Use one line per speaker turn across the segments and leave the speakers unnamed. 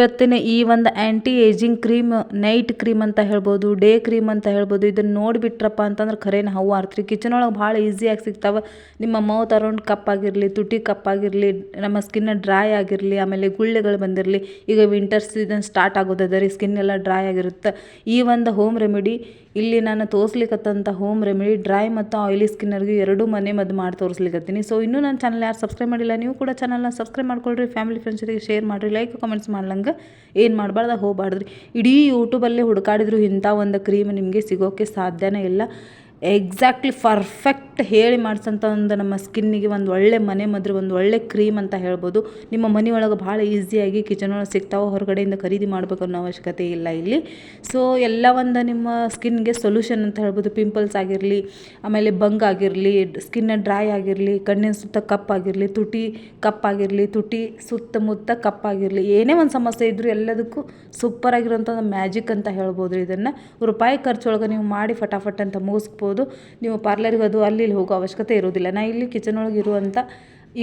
ಇವತ್ತಿನ ಈ ಒಂದು anti ageing cream night cream ಅಂತ ಹೇಳ್ಬೋದು ಡೇ ಕ್ರೀಮ್ ಅಂತ ಹೇಳ್ಬೋದು, ಇದನ್ನು ನೋಡಿಬಿಟ್ರಪ್ಪ ಅಂತಂದ್ರೆ ಖರೇನ ಹೌ ಆರ್ತ್ರಿ. ಕಿಚನ್ ಒಳಗೆ ಭಾಳ ಈಸಿಯಾಗಿ ಸಿಗ್ತಾವೆ. ನಿಮ್ಮ ಮೌತ್ ಅರೌಂಡ್ ಕಪ್ ಆಗಿರಲಿ, ತುಟಿ ಕಪ್ ಆಗಿರಲಿ, ನಮ್ಮ ಸ್ಕಿನ್ ಡ್ರೈ ಆಗಿರಲಿ, ಆಮೇಲೆ ಗುಳ್ಳೆಗಳು ಬಂದಿರಲಿ, ಈಗ ವಿಂಟರ್ ಸೀಸನ್ ಸ್ಟಾರ್ಟ್ ಆಗೋದದ ರೀ ಸ್ಕಿನ್ ಎಲ್ಲ ಡ್ರೈ ಆಗಿರುತ್ತೆ. ಈ ಒಂದು ಹೋಮ್ ರೆಮಿಡಿ ಇಲ್ಲಿ ನಾನು ತೋರಿಸ್ಲಿಕ್ಕತ್ತಂಥ ಹೋಮ್ ರೆಮಿಡಿ ಡ್ರೈ ಮತ್ತು ಆಯಿಲಿ ಸ್ಕಿನ್ನರ್ಗೆ ಎರಡೂ ಮನೆ ಮದ್ದು ಮಾಡಿ ತೋರಿಸ್ಲಿಕ್ಕತ್ತೀನಿ ಸೊ ಇನ್ನೂ ನನ್ನ ಚಾನಲ್ ಯಾರು ಸಬ್ಸ್ಕ್ರೈಬ್ ಮಾಡಿಲ್ಲ, ನೀವು ಕೂಡ ಚಾನಲ್ನ ಸಬ್ಸ್ಕ್ರೈಬ್ ಮಾಡ್ಕೊಳ್ರಿ ಫ್ಯಾಮಿಲಿ ಫ್ರೆಂಡ್ಸ್ ಜೊತೆಗೆ ಶೇರ್ ಮಾಡಿರಿ ಲೈಕ್ ಕಮೆಂಟ್ಸ್ ಮಾಡ್ಲಂಗೆ. ಏನು ಮಾಡಬಾರ್ದು? ಹೋಗ್ಬಾರ್ದ್ರಿ. ಇಡೀ ಯೂಟ್ಯೂಬಲ್ಲೇ ಹುಡುಕಾಡಿದ್ರು ಇಂಥ ಒಂದು ಕ್ರೀಮ್ ನಿಮಗೆ ಸಿಗೋಕ್ಕೆ ಸಾಧ್ಯನೇ ಇಲ್ಲ. ಎಕ್ಸಾಕ್ಟ್ಲಿ ಪರ್ಫೆಕ್ಟ್ ಹೇಳಿ ಮಾಡಿಸೋಂಥ ಒಂದು ನಮ್ಮ ಸ್ಕಿನ್ನಿಗೆ ಒಂದು ಒಳ್ಳೆ ಮನೆ ಮದ್ರು, ಒಂದು ಒಳ್ಳೆ ಕ್ರೀಮ್ ಅಂತ ಹೇಳ್ಬೋದು. ನಿಮ್ಮ ಮನೆಯೊಳಗೆ ಭಾಳ ಈಸಿಯಾಗಿ ಕಿಚನ್ ಒಳಗೆ ಸಿಗ್ತಾವೆ, ಹೊರಗಡೆಯಿಂದ ಖರೀದಿ ಮಾಡಬೇಕು ಅನ್ನೋ ಅವಶ್ಯಕತೆ ಇಲ್ಲ ಇಲ್ಲಿ. ಸೊ ಎಲ್ಲ ಒಂದು ನಿಮ್ಮ ಸ್ಕಿನ್ಗೆ ಸೊಲ್ಯೂಷನ್ ಅಂತ ಹೇಳ್ಬೋದು. ಪಿಂಪಲ್ಸ್ ಆಗಿರಲಿ, ಆಮೇಲೆ ಬಂಗ್ ಆಗಿರಲಿ ಸ್ಕಿನ್ ಡ್ರೈ ಆಗಿರಲಿ, ಕಣ್ಣಿನ ಸುತ್ತ ಕಪ್ಪಾಗಿರಲಿ ತುಟಿ ಕಪ್ಪಾಗಿರಲಿ ತುಟಿ ಸುತ್ತಮುತ್ತ ಕಪ್ಪಾಗಿರಲಿ ಏನೇ ಒಂದು ಸಮಸ್ಯೆ ಇದ್ದರೂ ಎಲ್ಲದಕ್ಕೂ ಸೂಪರ್ ಆಗಿರೋಂಥ ಮ್ಯಾಜಿಕ್ ಅಂತ ಹೇಳ್ಬೋದು ಇದನ್ನು. ರೂಪಾಯಿ ಖರ್ಚೊಳಗೆ ನೀವು ಮಾಡಿ ಫಟಾಫಟ್ ಅಂತ ಮುಗಿಸ್ಬೋದು. ನೀವು ಪಾರ್ಲರ್ಗೆ ಅದು ಅಲ್ಲಿ ಹೋಗೋ ಅವಶ್ಯಕತೆ ಇರೋದಿಲ್ಲ ನಾ ಇಲ್ಲಿ ಕಿಚನ್ ಒಳಗೆ ಇರುವಂಥ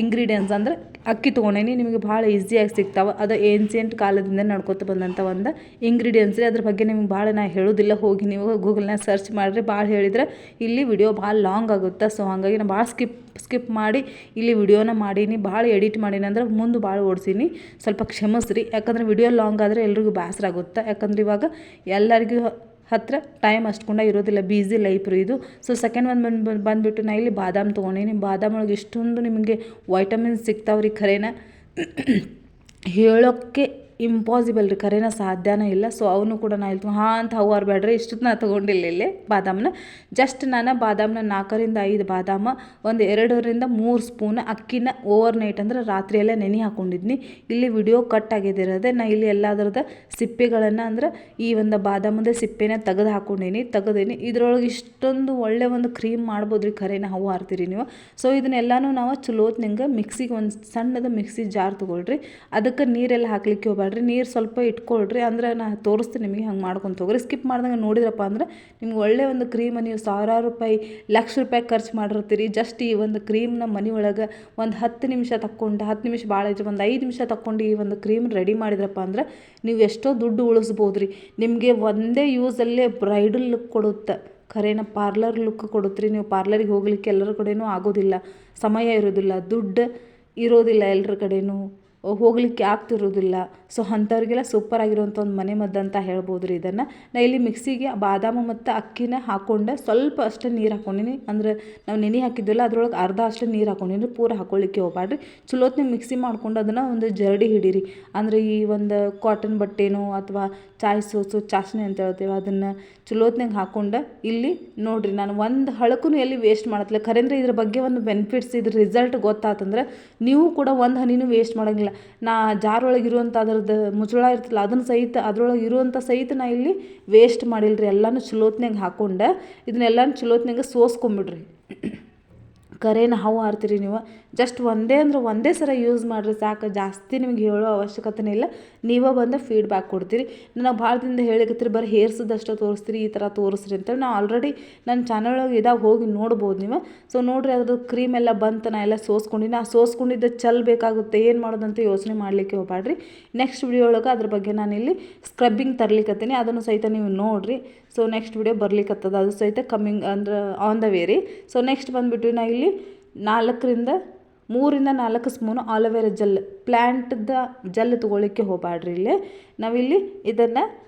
ಇಂಗ್ರೀಡಿಯೆಂಟ್ಸ್ ಅಂದರೆ ಅಕ್ಕಿ ತೊಗೊಂಡೇನಿ. ನಿಮಗೆ ಭಾಳ ಈಸಿಯಾಗಿ ಸಿಗ್ತಾವೆ. ಅದು ಏನ್ಸಿಯೆಂಟ್ ಕಾಲದಿಂದ ನಡ್ಕೊತ ಬಂದಂಥ ಒಂದು ಇಂಗ್ರೀಡಿಯೆಂಟ್ಸ್ ಅದ್ರ ಬಗ್ಗೆ ನಿಮ್ಗೆ ಭಾಳ ನಾ ಹೇಳೋದಿಲ್ಲ. ಹೋಗಿ ನೀವು ಗೂಗಲ್ನಾಗ ಸರ್ಚ್ ಮಾಡಿರಿ. ಭಾಳ ಹೇಳಿದ್ರೆ ಇಲ್ಲಿ ವಿಡಿಯೋ ಭಾಳ ಲಾಂಗ್ ಆಗುತ್ತೆ. ಸೊ ಹಾಗಾಗಿ ನಾನು ಭಾಳ ಸ್ಕಿಪ್ ಸ್ಕಿಪ್ ಮಾಡಿ ಇಲ್ಲಿ ವಿಡಿಯೋನ ಮಾಡೀನಿ. ಭಾಳ ಎಡಿಟ್ ಮಾಡೀನಿ ಅಂದ್ರೆ ಮುಂದೆ ಭಾಳ ಓಡಿಸೀನಿ. ಸ್ವಲ್ಪ ಕ್ಷಮಿಸ್ರಿ. ಯಾಕಂದ್ರೆ ವಿಡಿಯೋ ಲಾಂಗ್ ಆದರೆ ಎಲ್ರಿಗೂ ಬೇಸರ ಆಗುತ್ತೆ. ಯಾಕಂದ್ರೆ ಇವಾಗ ಎಲ್ಲರಿಗೂ ಹತ್ತಿರ ಟೈಮ್ ಅಷ್ಟಕೊಂಡ ಇರೋದಿಲ್ಲ ಬೀಸಿ ಲೈಫ್ ರೀ ಇದು. ಸೊ ಸೆಕೆಂಡ್ ಒಂದು ಬಂದು ಬಂದುಬಿಟ್ಟು ನಾ ಇಲ್ಲಿ ಬಾದಾಮ್ ತೊಗೊಂಡೀನಿ ಬಾದಾಮ್ ಒಳಗೆ ಇಷ್ಟೊಂದು ನಿಮಗೆ ವೈಟಮಿನ್ಸ್ ಸಿಗ್ತಾವ್ರಿ ಖರೇನ? ಹೇಳೋಕ್ಕೆ ಇಂಪಾಸಿಬಲ್ ರೀ, ಕರೆನ ಸಾಧ್ಯನೇ ಇಲ್ಲ. ಸೊ ಅವನು ಕೂಡ ನಾ ಇಲ್ತು ಹಾಂ ಅಂತ ಹವಾರ್ ಬೇಡ್ರಿ ಇಷ್ಟು ನಾ ತೊಗೊಂಡಿಲ್ಲ ಇಲ್ಲಿ ಬಾದಾಮನ್ನ ಜಸ್ಟ್ ನಾನು ಬಾದಾಮನ ನಾಲ್ಕರಿಂದ ಐದು ಬಾದಾಮ, ಒಂದು ಎರಡರಿಂದ ಮೂರು ಸ್ಪೂನ್ ಅಕ್ಕಿನ ಓವರ್ ನೈಟ್ ಅಂದ್ರೆ ರಾತ್ರಿಯೆಲ್ಲ ನೆನೆ ಹಾಕೊಂಡಿದ್ನಿ. ಇಲ್ಲಿ ವಿಡಿಯೋ ಕಟ್ ಆಗಿದ್ದಿರೋದೆ, ನಾ ಇಲ್ಲಿ ಎಲ್ಲದರದ ಸಿಪ್ಪೆಗಳನ್ನು ಅಂದ್ರೆ ಈ ಒಂದು ಬಾದಾಮದ ಸಿಪ್ಪೆನ ತೆಗೆದು ಹಾಕೊಂಡೀನಿ, ತೆಗೆದೀನಿ. ಇದ್ರೊಳಗೆ ಇಷ್ಟೊಂದು ಒಳ್ಳೆ ಒಂದು ಕ್ರೀಮ್ ಮಾಡ್ಬೋದು ರೀ ಕರೆನ ಹೂವು ಹಾರ್ತೀರಿ ನೀವು. ಸೊ ಇದನ್ನೆಲ್ಲನೂ ನಾವು ಚಲೋತ್ನಂಗೆ ಮಿಕ್ಸಿಗೆ ಒಂದು ಸಣ್ಣದ ಮಿಕ್ಸಿ ಜಾರ್ ತೊಗೊಳ್ರಿ. ಅದಕ್ಕೆ ನೀರೆಲ್ಲ ಹಾಕ್ಲಿಕ್ಕೆ ಹೋಗ್ಬೇಡ್ರಿ ನೀರು ಸ್ವಲ್ಪ ಇಟ್ಕೊಳ್ರಿ ಅಂದ್ರೆ ನಾನು ತೋರಿಸ್ತೀನಿ ನಿಮಗೆ ಹಂಗೆ ಮಾಡ್ಕೊಂಡು ಹೋಗ್ರಿ ಸ್ಕಿಪ್ ಮಾಡ್ದಂಗೆ ನೋಡಿದ್ರಪ್ಪ ಅಂದ್ರೆ ನಿಮ್ಗೆ ಒಳ್ಳೆ ಒಂದು ಕ್ರೀಮ್ ನೀವು ಸಾವಿರಾರು ರೂಪಾಯಿ, ಲಕ್ಷ ರೂಪಾಯಿ ಖರ್ಚು ಮಾಡಿರ್ತೀರಿ. ಜಸ್ಟ್ ಈ ಒಂದು ಕ್ರೀಮ್ನ ಮನೆ ಒಳಗೆ ಒಂದು ಹತ್ತು ನಿಮಿಷ ತಕ್ಕೊಂಡು, ಹತ್ತು ನಿಮಿಷ ಭಾಳ ಐತಿ ಒಂದು ಐದು ನಿಮಿಷ ತಕ್ಕೊಂಡು ಈ ಒಂದು ಕ್ರೀಮ್ ರೆಡಿ ಮಾಡಿದ್ರಪ್ಪ ಅಂದ್ರೆ ನೀವು ಎಷ್ಟೋ ದುಡ್ಡು ಉಳಿಸ್ಬೋದು ರೀ ನಿಮಗೆ ಒಂದೇ ಯೂಸಲ್ಲೇ ಬ್ರೈಡಲ್ ಲುಕ್ ಕೊಡುತ್ತೆ. ಖರೇನ ಪಾರ್ಲರ್ ಲುಕ್ ಕೊಡುತ್ತೀರಿ ನೀವು ಪಾರ್ಲರಿಗೆ ಹೋಗ್ಲಿಕ್ಕೆ ಎಲ್ಲರ ಕಡೆಯೂ ಆಗೋದಿಲ್ಲ, ಸಮಯ ಇರೋದಿಲ್ಲ, ದುಡ್ಡು ಇರೋದಿಲ್ಲ ಎಲ್ಲರ ಕಡೆಯೂ ಹೋಗಲಿಕ್ಕೆ ಆಗ್ತಿರೋದಿಲ್ಲ. ಸೊ ಅಂಥವ್ರಿಗೆಲ್ಲ ಸೂಪರ್ ಆಗಿರುವಂಥ ಒಂದು ಮನೆ ಮದ್ದು ಅಂತ ಹೇಳ್ಬೋದು ರೀ ಇದನ್ನು. ನಾ ಇಲ್ಲಿ ಮಿಕ್ಸಿಗೆ ಬಾದಾಮಿ ಮತ್ತು ಅಕ್ಕಿನ ಹಾಕ್ಕೊಂಡೆ ಸ್ವಲ್ಪ ಅಷ್ಟೇ ನೀರು ಹಾಕ್ಕೊಂಡಿನಿ ಅಂದ್ರೆ ನಾವು ನೆನೆ ಹಾಕಿದ್ವಲ್ಲ ಅದ್ರೊಳಗೆ ಅರ್ಧ ಅಷ್ಟು ನೀರು ಹಾಕ್ಕೊಂಡಿನಿ ಪೂರ ಹಾಕೊಳ್ಳಿಕ್ಕೆ ಹೋಗ್ಬೇಡ್ರಿ ಚಲೋತ್ನಾಗ ಮಿಕ್ಸಿ ಮಾಡ್ಕೊಂಡು ಅದನ್ನು ಒಂದು ಜರಡಿ ಹಿಡೀರಿ. ಅಂದರೆ ಈ ಒಂದು ಕಾಟನ್ ಬಟ್ಟೆನೋ ಅಥವಾ ಚಾಯ್ ಸೋಸು, ಚಾಸ್ನಿ ಅಂತ ಹೇಳ್ತೇವೆ, ಅದನ್ನು ಚಲೋತ್ನಾಗ ಹಾಕ್ಕೊಂಡು ಇಲ್ಲಿ ನೋಡಿರಿ ನಾನು ಒಂದು ಹಳಕ್ಕೂ ಎಲ್ಲಿ ವೇಸ್ಟ್ ಮಾಡತ್ತಲ್ಲ ಖರೇಂದ್ರೆ ಇದ್ರ ಬಗ್ಗೆ ಒಂದು ಬೆನಿಫಿಟ್ಸ್ ಇದ್ರ ರಿಸಲ್ಟ್ ಗೊತ್ತಾತಂದ್ರೆ ನೀವು ಕೂಡ ಒಂದು ಹನಿನೂ ವೇಸ್ಟ್ ಮಾಡೋಂಗಿಲ್ಲ. ನಾ ಜಾರೊಳಗೆ ಇರುವಂಥ ಅದ್ರದ್ದು ಮುಚ್ಚಳ ಇರ್ತಲ್ಲ, ಅದನ್ನು ಸಹಿತ ಅದರೊಳಗೆ ಇರುವಂಥ ಸಹಿತ ನಾ ಇಲ್ಲಿ ವೇಸ್ಟ್ ಮಾಡಿಲ್ಲ ರೀ ಎಲ್ಲನೂ ಚಲೋತ್ನಾಗ ಹಾಕ್ಕೊಂಡು ಇದನ್ನೆಲ್ಲನೂ ಚಲೋತ್ನಾಗ ಸೋಸ್ಕೊಂಬಿಡ್ರಿ. ಕರೇನ ಹಾವು ಹಾರ್ತೀರಿ ನೀವು. ಜಸ್ಟ್ ಒಂದೇ ಅಂದ್ರೆ ಒಂದೇ ಸರ ಯೂಸ್ ಮಾಡಿರಿ ಸಾಕು. ಜಾಸ್ತಿ ನಿಮ್ಗೆ ಹೇಳೋ ಅವಶ್ಯಕತೆನೇ ಇಲ್ಲ. ನೀವೇ ಬಂದು ಫೀಡ್ಬ್ಯಾಕ್ ಕೊಡ್ತೀರಿ. ನನಗೆ ಭಾಳ ದಿನದ ಹೇಳಿಕತ್ತೀರಿ ಬರೀ ಹೇರ್ಸದಷ್ಟು ತೋರಿಸ್ತೀರಿ, ಈ ಥರ ತೋರಿಸ್ರಿ ಅಂತೇಳಿ ನಾ ಆಲ್ರೆಡಿ ನನ್ನ ಚಾನಲ್ ಒಳಗೆ ಇದಾಗ ಹೋಗಿ ನೋಡ್ಬೋದು ನೀವು. ಸೊ ನೋಡಿರಿ ಅದ್ರದ್ದು ಕ್ರೀಮ್ ಎಲ್ಲ ಬಂತು ನಾ ಎಲ್ಲ ಸೋಸ್ಕೊಂಡಿನಿ ಆ ಸೋಸ್ಕೊಂಡಿದ್ದ ಚಲ್ ಬೇಕಾಗುತ್ತೆ, ಏನು ಮಾಡೋದಂತ ಯೋಚನೆ ಮಾಡಲಿಕ್ಕೆ ಹೋಗ್ಬೇಡ್ರಿ ನೆಕ್ಸ್ಟ್ ವಿಡಿಯೋ ಒಳಗೆ ಅದ್ರ ಬಗ್ಗೆ ನಾನು ಇಲ್ಲಿ ಸ್ಕ್ರಬ್ಬಿಂಗ್ ತರ್ಲಿಕ್ಕತ್ತೀನಿ ಅದನ್ನು ಸಹಿತ ನೀವು ನೋಡಿರಿ. ಸೊ ನೆಕ್ಸ್ಟ್ ವಿಡಿಯೋ ಬರ್ಲಿಕ್ಕತ್ತದ ಅದು ಸಹಿತ ಕಮ್ಮಿಂಗ್ ಅಂದ್ರೆ on the very so next ಬಂದುಬಿಟ್ಟು ನಾ ಇಲ್ಲಿ ನಾಲ್ಕರಿಂದ ಮೂರಿಂದ ನಾಲ್ಕು ಸ್ಪೂನು ಆಲೋವೆರಾ ಜೆಲ್ ಪ್ಲ್ಯಾಂಟ್ದ ಜೆಲ್ ತೊಗೊಳ್ಳಿಕ್ಕೆ ಹೋಗಬೇಡ್ರಿ ಇಲ್ಲಿ. ನಾವಿಲ್ಲಿ ಇದನ್ನು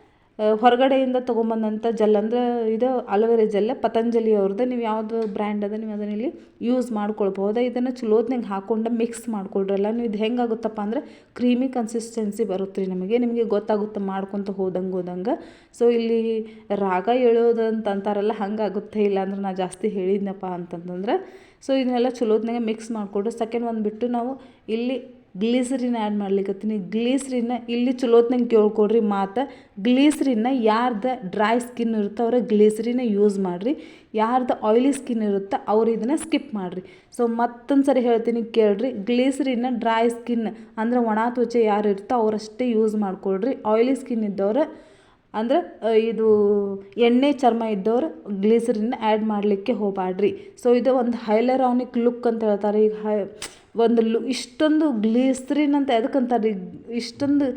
ಹೊರಗಡೆಯಿಂದ ತೊಗೊಂಬಂದಂಥ ಜೆಲ್ ಅಂದರೆ ಇದು ಅಲೋವೆರಾ ಜೆಲ್, ಪತಂಜಲಿ ಅವ್ರದ್ದು. ನೀವು ಯಾವುದು ಬ್ರ್ಯಾಂಡ್ ಅದ ನೀವು ಅದನ್ನಿಲ್ಲಿ ಯೂಸ್ ಮಾಡ್ಕೊಳ್ಬೋದು ಇದನ್ನು ಚಲೋತ್ನಾಗ ಹಾಕ್ಕೊಂಡು ಮಿಕ್ಸ್ ಮಾಡ್ಕೊಳ್ರಲ್ಲ. ನೀವು ಇದು ಹೆಂಗಾಗುತ್ತಪ್ಪ ಅಂದರೆ ಕ್ರೀಮಿ ಕನ್ಸಿಸ್ಟೆನ್ಸಿ ಬರುತ್ತೆ ರೀ ನಮಗೆ. ನಿಮಗೆ ಗೊತ್ತಾಗುತ್ತೆ ಮಾಡ್ಕೊತ ಹೋದಂಗೆ ಹೋದಂಗೆ. ಸೊ ಇಲ್ಲಿ ರಾಗ ಹೇಳೋದು ಅಂತ ಅಂತಾರಲ್ಲ, ಹಂಗಾಗುತ್ತೆ ಇಲ್ಲ ಅಂದ್ರೆ ನಾ ಜಾಸ್ತಿ ಹೇಳಿದ್ನಪ್ಪ ಅಂತಂತಂದ್ರೆ. ಸೊ ಇದನ್ನೆಲ್ಲ ಚಲೋತ್ನಾಗ ಮಿಕ್ಸ್ ಮಾಡಿಕೊಡ್ರಿ ಸೆಕೆಂಡ್ ಒಂದು ಬಿಟ್ಟು ನಾವು ಇಲ್ಲಿ ಗ್ಲೀಸರಿನ್ ಆ್ಯಡ್ ಮಾಡ್ಲಿಕ್ಕತ್ತೀನಿ ಗ್ಲೀಸರಿನ ಇಲ್ಲಿ ಚಲೋತ್ನಂಗೆ ಕೇಳ್ಕೊಡ್ರಿ ಮಾತು. ಗ್ಲೀಸರಿನ ಯಾರ್ದು ಡ್ರೈ ಸ್ಕಿನ್ ಇರುತ್ತೆ ಅವ್ರ ಗ್ಲೀಸರಿನ ಯೂಸ್ ಮಾಡಿರಿ. ಯಾರ್ದು ಆಯ್ಲಿ ಸ್ಕಿನ್ ಇರುತ್ತೆ ಅವ್ರು ಇದನ್ನು ಸ್ಕಿಪ್ ಮಾಡಿರಿ. ಸೊ ಮತ್ತೊಂದು ಸರಿ ಹೇಳ್ತೀನಿ ಕೇಳ್ರಿ. ಗ್ಲೀಸರಿನ ಡ್ರೈ ಸ್ಕಿನ್ ಅಂದರೆ ಒಣ ತ್ವಚೆ ಯಾರು ಇರುತ್ತೋ ಅವರಷ್ಟೇ ಯೂಸ್ ಮಾಡ್ಕೊಳ್ರಿ ಆಯ್ಲಿ ಸ್ಕಿನ್ ಇದ್ದವ್ರು ಅಂದ್ರೆ ಇದು ಎಣ್ಣೆ ಚರ್ಮ ಇದ್ದವ್ರು ಗ್ಲೀಸರಿನ್ ಆ್ಯಡ್ ಮಾಡಲಿಕ್ಕೆ ಹೋಗಬೇಡ್ರಿ ಸೊ ಇದು ಒಂದು ಹೈಲರಾನಿಕ್ ಲುಕ್ ಅಂತ ಹೇಳ್ತಾರೆ. ಈಗ ಹೈ ಒಂದು ಲು ಇಷ್ಟೊಂದು ಅಂತ ಎದಕ್ಕಂತಾರೆ ಇಷ್ಟೊಂದು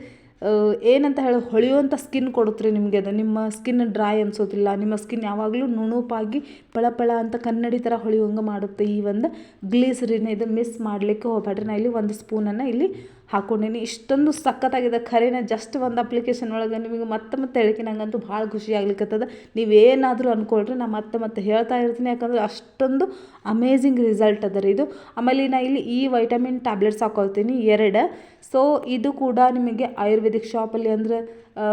ಏನಂತ ಹೇಳಿ ಹೊಳೆಯುವಂಥ ಸ್ಕಿನ್ ಕೊಡುತ್ತೆ ನಿಮಗೆ ಅದು. ನಿಮ್ಮ ಸ್ಕಿನ್ ಡ್ರೈ ಅನಿಸೋದಿಲ್ಲ. ನಿಮ್ಮ ಸ್ಕಿನ್ ಯಾವಾಗಲೂ ನುಣುಪಾಗಿ ಪಳಪಳ ಪಳ ಅಂತ ಕನ್ನಡಿ ಥರ ಹೊಳೆಯುವಂಗೆ ಮಾಡುತ್ತೆ ಈ ಒಂದು ಗ್ಲೀಸರಿನ. ಇದು ಮಿಸ್ ಮಾಡಲಿಕ್ಕೆ ಹೋಗ್ಬೇಡ್ರಿ. ನಾ ಇಲ್ಲಿ ಒಂದು ಸ್ಪೂನನ್ನು ಇಲ್ಲಿ ಹಾಕ್ಕೊಂಡೇನಿ ಇಷ್ಟೊಂದು ಸಖತ್ತಾಗಿದೆ. ಖರೇನ ಜಸ್ಟ್ ಒಂದು ಅಪ್ಲಿಕೇಶನ್ ಒಳಗೆ ನಿಮಗೆ ಮತ್ತೆ ಮತ್ತೆ ಹೇಳಿಕೆ ನಂಗಂತೂ ಭಾಳ ಖುಷಿ ಆಗ್ಲಿಕ್ಕತ್ತದ ನೀವೇನಾದರೂ ಅಂದ್ಕೊಳ್ರಿ ನಾ ಮತ್ತೆ ಮತ್ತೆ ಹೇಳ್ತಾ ಇರ್ತೀನಿ. ಯಾಕಂದ್ರೆ ಅಷ್ಟೊಂದು ಅಮೇಝಿಂಗ್ ರಿಸಲ್ಟ್ ಅದ ರೀ ಇದು. ಆಮೇಲೆ ನಾ ಇಲ್ಲಿ ಈ ವೈಟಮಿನ್ ಟ್ಯಾಬ್ಲೆಟ್ಸ್ ಹಾಕೊಳ್ತೀನಿ. ಎರಡು. ಸೊ ಇದು ಕೂಡ ನಿಮಗೆ ಆಯುರ್ವೇದಿಕ್ ಶಾಪಲ್ಲಿ ಅಂದ್ರೆ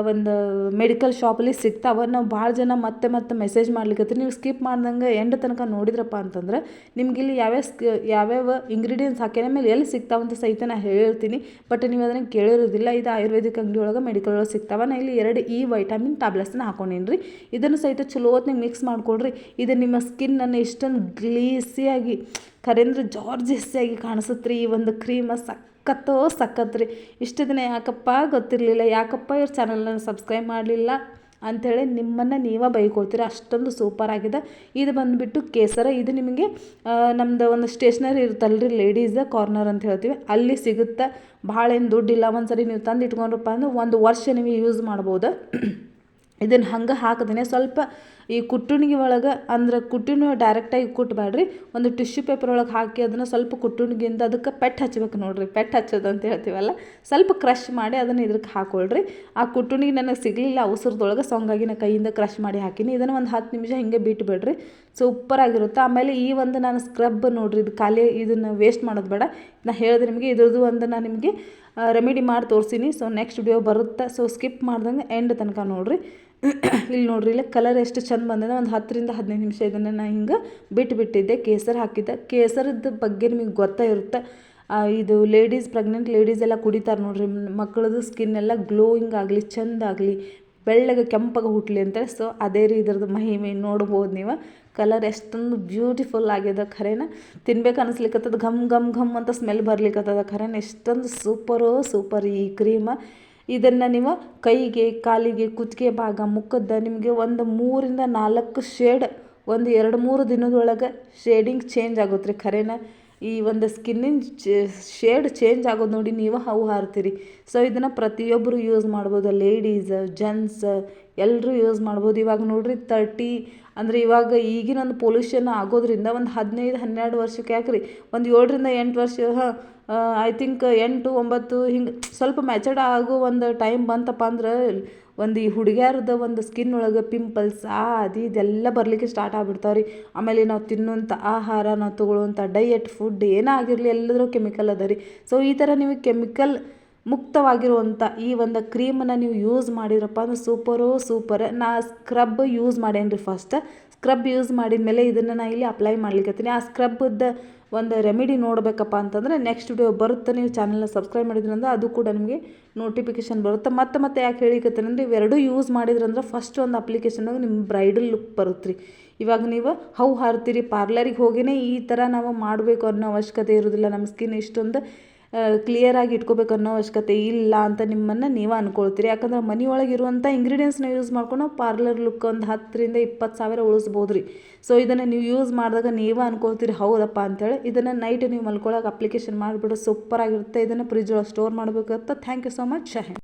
ಒಂದು ಮೆಡಿಕಲ್ ಶಾಪಲ್ಲಿ ಸಿಗ್ತಾವೆ. ನಾವು ಭಾಳ ಜನ ಮತ್ತೆ ಮತ್ತೆ ಮೆಸೇಜ್ ಮಾಡ್ಲಿಕ್ಕೆ ನೀವು ಸ್ಕಿಪ್ ಮಾಡ್ದಂಗೆ ಎಂಡ್ ತನಕ ನೋಡಿದ್ರಪ್ಪ ಅಂತಂದ್ರೆ, ನಿಮ್ಗೆ ಇಲ್ಲಿ ಯಾವ್ಯಾವ ಸ್ಕ ಯಾವ್ಯಾವ ಇಂಗ್ರೀಡಿಯೆಂಟ್ಸ್ ಹಾಕಿದ ಮೇಲೆ ಎಲ್ಲಿ ಅಂತ ಸಹಿತ ನಾ ಹೇಳ್ತೀನಿ. ಬಟ್ ನೀವು ಅದನ್ನು ಕೇಳಿರೋದಿಲ್ಲ. ಇದು ಆಯುರ್ವೇದಿಕ್ ಅಂಗಡಿ ಒಳಗೆ ಮೆಡಿಕಲ್ ಒಳಗೆ ಸಿಗ್ತಾವೆ. ನಾ ಇಲ್ಲಿ ಎರಡು ಈ ವೈಟಮಿನ್ ಟ್ಯಾಬ್ಲೆಟ್ಸ್ನ ಹಾಕೊಂಡಿನ್ರಿ. ಇದನ್ನು ಸಹಿತ ಚಲೋ ಹೊತ್ನಾಗ ಮಿಕ್ಸ್ ಮಾಡ್ಕೊಳ್ರಿ. ಇದು ನಿಮ್ಮ ಸ್ಕಿನ್ನನ್ನು ಎಷ್ಟೊಂದು ಗ್ಲೀಸಿಯಾಗಿ ಖರೇಂದ್ರ ಜಾರ್ಜಸ್ಸಿಯಾಗಿ ಕಾಣಿಸುತ್ತೆ ರೀ ಈ ಒಂದು ಕ್ರೀಮ ಸಖತ್ತೋ ಸಖತ್ತು ರೀ. ಇಷ್ಟು ದಿನ ಯಾಕಪ್ಪ ಗೊತ್ತಿರಲಿಲ್ಲ, ಯಾಕಪ್ಪ ಇವ್ರ ಚಾನಲ್ನ ಸಬ್ಸ್ಕ್ರೈಬ್ ಮಾಡಲಿಲ್ಲ ಅಂಥೇಳಿ ನಿಮ್ಮನ್ನು ನೀವೇ ಬೈಕೊಳ್ತೀರ. ಅಷ್ಟೊಂದು ಸೂಪರ್ ಆಗಿದೆ. ಇದು ಬಂದುಬಿಟ್ಟು ಕೇಸರ, ಇದು ನಿಮಗೆ ನಮ್ಮದು ಒಂದು ಸ್ಟೇಷ್ನರಿ ಇರುತ್ತಲ್ಲ ರೀ ಲೇಡೀಸ್ ಕಾರ್ನರ್ ಅಂತ ಹೇಳ್ತೀವಿ. ಅಲ್ಲಿ ಸಿಗುತ್ತೆ? ಭಾಳ ಏನು ದುಡ್ಡಿಲ್ಲ ಒಂದು ಸರಿ ನೀವು ತಂದು ಇಟ್ಕೊಂಡ್ರಪ್ಪ ಅಂದ್ರೆ ಒಂದು ವರ್ಷ ನೀವು ಯೂಸ್ ಮಾಡ್ಬೋದು. ಇದನ್ನು ಹಂಗೆ ಹಾಕಿದ್ರೆ ಸ್ವಲ್ಪ ಈ ಕುಟ್ಟುಣಿಗೆ ಒಳಗೆ, ಅಂದ್ರೆ ಕುಟ್ಟುಣಿ ಡೈರೆಕ್ಟಾಗಿ ಕುಟ್ಟಬೇಡ್ರಿ ಒಂದು ಟಿಶ್ಯೂ ಪೇಪರ್ ಒಳಗೆ ಹಾಕಿ ಅದನ್ನು ಸ್ವಲ್ಪ ಕುಟ್ಟುಣಿಗಿಂದ ಅದಕ್ಕೆ ಪೆಟ್ಟು ಹಚ್ಬೇಕು ನೋಡಿರಿ. ಪೆಟ್ಟು ಹಚ್ಚೋದು ಅಂತ ಹೇಳ್ತೀವಲ್ಲ. ಸ್ವಲ್ಪ ಕ್ರಷ್ ಮಾಡಿ ಅದನ್ನು ಇದಕ್ಕೆ ಹಾಕೊಳ್ರಿ. ಆ ಕುಟ್ಟುಣಿಗೆ ನನಗೆ ಸಿಗಲಿಲ್ಲ ಅವಸರದೊಳಗೆ ಸೊ ಹಂಗಾಗಿ ನಾನು ಕೈಯಿಂದ ಕ್ರಷ್ ಮಾಡಿ ಹಾಕಿನಿ. ಇದನ್ನು ಒಂದು ಹತ್ತು ನಿಮಿಷ ಹಿಂಗೆ ಬಿಟ್ಟು ಬಿಡ್ರಿ ಸೂಪರಾಗಿರುತ್ತೆ ಆಮೇಲೆ ಈ ಒಂದು ನಾನು ಸ್ಕ್ರಬ್ ನೋಡಿರಿ, ಇದು ಖಾಲಿ ಇದನ್ನು ವೇಸ್ಟ್ ಮಾಡೋದು ಬೇಡ. ನಾನು ಹೇಳಿದೆ ನಿಮಗೆ, ಇದ್ರದ್ದು ಒಂದು ನಾನು ನಿಮಗೆ ರೆಮಿಡಿ ಮಾಡಿ ತೋರಿಸಿನಿ. ಸೊ ನೆಕ್ಸ್ಟ್ ವಿಡಿಯೋ ಬರುತ್ತೆ? ಸೊ ಸ್ಕಿಪ್ ಮಾಡ್ದಂಗೆ ಎಂಡ್ ತನಕ ನೋಡಿರಿ. ಇಲ್ಲಿ ನೋಡ್ರಿ, ಇಲ್ಲ ಕಲರ್ ಎಷ್ಟು ಚಂದ ಬಂದಿದೆ. ಒಂದು ಹತ್ತರಿಂದ ಹದಿನೈದು ನಿಮಿಷ ಇದನ್ನು ನಾನು ಹಿಂಗೆ ಬಿಟ್ಟು ಬಿಟ್ಟಿದ್ದೆ ಕೇಸರಿ ಹಾಕಿದ್ದೆ. ಕೇಸರದ ಬಗ್ಗೆ ನಿಮಗೆ ಗೊತ್ತಾ ಇರುತ್ತೆ. ಇದು ಲೇಡೀಸ್ ಪ್ರೆಗ್ನೆಂಟ್ ಲೇಡೀಸ್ ಎಲ್ಲ ಕುಡಿತಾರೆ ನೋಡ್ರಿ. ಮಕ್ಕಳದು ಸ್ಕಿನ್ ಎಲ್ಲ ಗ್ಲೋಯಿಂಗ್ ಆಗಲಿ, ಚೆಂದ ಆಗಲಿ, ಬೆಳ್ಳಗೆ ಕೆಂಪಗೆ ಹುಟ್ಟಲಿ ಅಂತೇಳಿ. ಸೊ ಅದೇ ರೀ ಇದ್ರದ್ದು ಮಹಿಮೆ. ನೋಡ್ಬೋದು ನೀವು. ಕಲರ್ ಎಷ್ಟೊಂದು ಬ್ಯೂಟಿಫುಲ್ ಆಗಿದೆ ಖರೇನ. ತಿನ್ಬೇಕು ಅನಿಸ್ಲಿಕ್ಕತ್ತದ ಘಮ್ ಘಮ್ ಘಮ್ ಅಂತ ಸ್ಮೆಲ್ ಬರ್ಲಿಕ್ಕತ್ತದ ಖರೇನ. ಎಷ್ಟೊಂದು ಸೂಪರು ಸೂಪರ್ ಈ ಕ್ರೀಮ ಇದನ್ನು ನೀವು ಕೈಗೆ, ಕಾಲಿಗೆ, ಕುತ್ತಿಗೆ ಭಾಗ, ಮುಖದ ನಿಮಗೆ ಒಂದು ಮೂರಿಂದ ನಾಲ್ಕು ಶೇಡ್ ಒಂದು ಎರಡು ಮೂರು ದಿನದೊಳಗೆ ಶೇಡಿಂಗ್ ಚೇಂಜ್ ಆಗುತ್ತೆ ರೀ ಖರೇನ. ಈ ಒಂದು ಸ್ಕಿನ್ನಿನ ಶೇಡ್ ಚೇಂಜ್ ಆಗೋದು ನೋಡಿ ನೀವು ಹವು ಹಾರ್ತೀರಿ ಸೊ ಇದನ್ನು ಪ್ರತಿಯೊಬ್ಬರು ಯೂಸ್ ಮಾಡ್ಬೋದು. ಲೇಡೀಸ್ ಜೆಂಟ್ಸ್ ಎಲ್ಲರೂ ಯೂಸ್ ಮಾಡ್ಬೋದು. ಇವಾಗ ನೋಡ್ರಿ ತರ್ಟಿ ಅಂದರೆ ಇವಾಗ ಈಗಿನ ಒಂದು ಪೊಲ್ಯೂಷನ್ ಆಗೋದ್ರಿಂದ ಒಂದು ಹದಿನೈದು, ಹನ್ನೆರಡು ವರ್ಷಕ್ಕೆ ಯಾಕ್ರಿ? ಒಂದು ಏಳರಿಂದ ಎಂಟು ವರ್ಷ ಐ ಥಿಂಕ್ ಎಂಟು, ಒಂಬತ್ತು ಹಿಂಗೆ ಸ್ವಲ್ಪ ಮೆಚರ್ಡ್ ಆಗೋ ಒಂದು ಟೈಮ್ ಬಂತಪ್ಪ ಅಂದ್ರೆ ಒಂದು ಈ ಹುಡುಗ್ಯಾರದ ಒಂದು ಸ್ಕಿನ್ ಒಳಗೆ ಪಿಂಪಲ್ಸ್ ಆ, ಅದು ಇದೆಲ್ಲ ಬರಲಿಕ್ಕೆ ಸ್ಟಾರ್ಟ್ ಆಗ್ಬಿಡ್ತಾವೆ ರೀ ಆಮೇಲೆ ನಾವು ತಿನ್ನುವಂಥ ಆಹಾರ, ನಾವು ತೊಗೊಳ್ಳುವಂಥ ಡಯೆಟ್ ಫುಡ್ ಏನೇ ಆಗಿರಲಿ ಎಲ್ಲದರೂ ಕೆಮಿಕಲ್ ಅದ ರೀ. ಸೊ ಈ ಥರ ನೀವು ಕೆಮಿಕಲ್ ಮುಕ್ತವಾಗಿರುವಂಥ ಈ ಒಂದು ಕ್ರೀಮನ್ನು ನೀವು ಯೂಸ್ ಮಾಡಿದ್ರಪ್ಪ ಅಂದ್ರೆ ಸೂಪರೋ ಸೂಪರ್ ನಾ ಸ್ಕ್ರಬ್ ಯೂಸ್ ಮಾಡೇನಿ ರೀ ಫಸ್ಟ್ ಸ್ಕ್ರಬ್ ಯೂಸ್ ಮಾಡಿದ ಮೇಲೆ ಇದನ್ನು ನಾ ಇಲ್ಲಿ ಅಪ್ಲೈ ಮಾಡ್ಲಿಕ್ಕತ್ತೀನಿ ಆ ಸ್ಕ್ರಬ್ದ ಒಂದು ರೆಮಿಡಿ ನೋಡಬೇಕಪ್ಪ ಅಂತಂದರೆ ನೆಕ್ಸ್ಟ್ ವಿಡಿಯೋ ಬರುತ್ತೆ ನೀವು ಚಾನಲ್ನ ಸಬ್ಸ್ಕ್ರೈಬ್ ಮಾಡಿದ್ರಂದ್ರೆ ಅದು ಕೂಡ ನಿಮಗೆ ನೋಟಿಫಿಕೇಶನ್ ಬರುತ್ತೆ. ಮತ್ತೆ ಮತ್ತೆ ಯಾಕೆ ಹೇಳಿಕತ್ತೀನಿ ಅಂದರೆ ಇವೆರಡೂ ಯೂಸ್ ಮಾಡಿದ್ರಂದ್ರೆ ಫಸ್ಟ್ ಒಂದು ಅಪ್ಲಿಕೇಶನಾಗ ನಿಮ್ಮ ಬ್ರೈಡಲ್ ಲುಕ್ ಬರುತ್ತೆ ರೀ ಇವಾಗ ನೀವು ಹೌ ಹಾರ್ತೀರಿ ಪಾರ್ಲರಿಗೆ ಹೋಗಿನೇ ಈ ಥರ ನಾವು ಮಾಡಬೇಕು ಅನ್ನೋ ಅವಶ್ಯಕತೆ ಇರೋದಿಲ್ಲ ನಮ್ಮ ಸ್ಕಿನ್ ಇಷ್ಟೊಂದು. ಕ್ಲಿಯರಾಗಿ ಇಟ್ಕೋಬೇಕು ಅನ್ನೋ ಅವಶ್ಯಕತೆ ಇಲ್ಲ ಅಂತ ನಿಮ್ಮನ್ನು ನೀವು ಅಂದ್ಕೊಳ್ತೀರಿ ಯಾಕಂದ್ರೆ ಮನೆಯೊಳಗೆ ಇರುವಂಥ ಇಂಗ್ರೀಡಿಯೆಂಟ್ಸ್ನ ಯೂಸ್ ಮಾಡ್ಕೊಂಡು ಪಾರ್ಲರ್ ಲುಕ್ ಒಂದು ಹತ್ತರಿಂದ ಇಪ್ಪತ್ತು ಸಾವಿರ ಉಳಿಸ್ಬೋದು ರೀ ಸೊ ಇದನ್ನು ನೀವು ಯೂಸ್ ಮಾಡಿದಾಗ ನೀವು ಅನ್ಕೊಳ್ತೀರಿ, ಹೌದಪ್ಪ ಅಂತೇಳಿ. ಇದನ್ನು ನೈಟ್ ನೀವು ಮಲ್ಕೊಳ್ಳೋಕೆ ಅಪ್ಲಿಕೇಶನ್ ಮಾಡಿಬಿಡು ಸೂಪರಾಗಿರುತ್ತೆ ಇದನ್ನು ಫ್ರಿಜ್ ಒಳಗೆ ಸ್ಟೋರ್ ಮಾಡಬೇಕಂತ ಥ್ಯಾಂಕ್ ಯು ಸೊ ಮಚ್ ಶಹೆ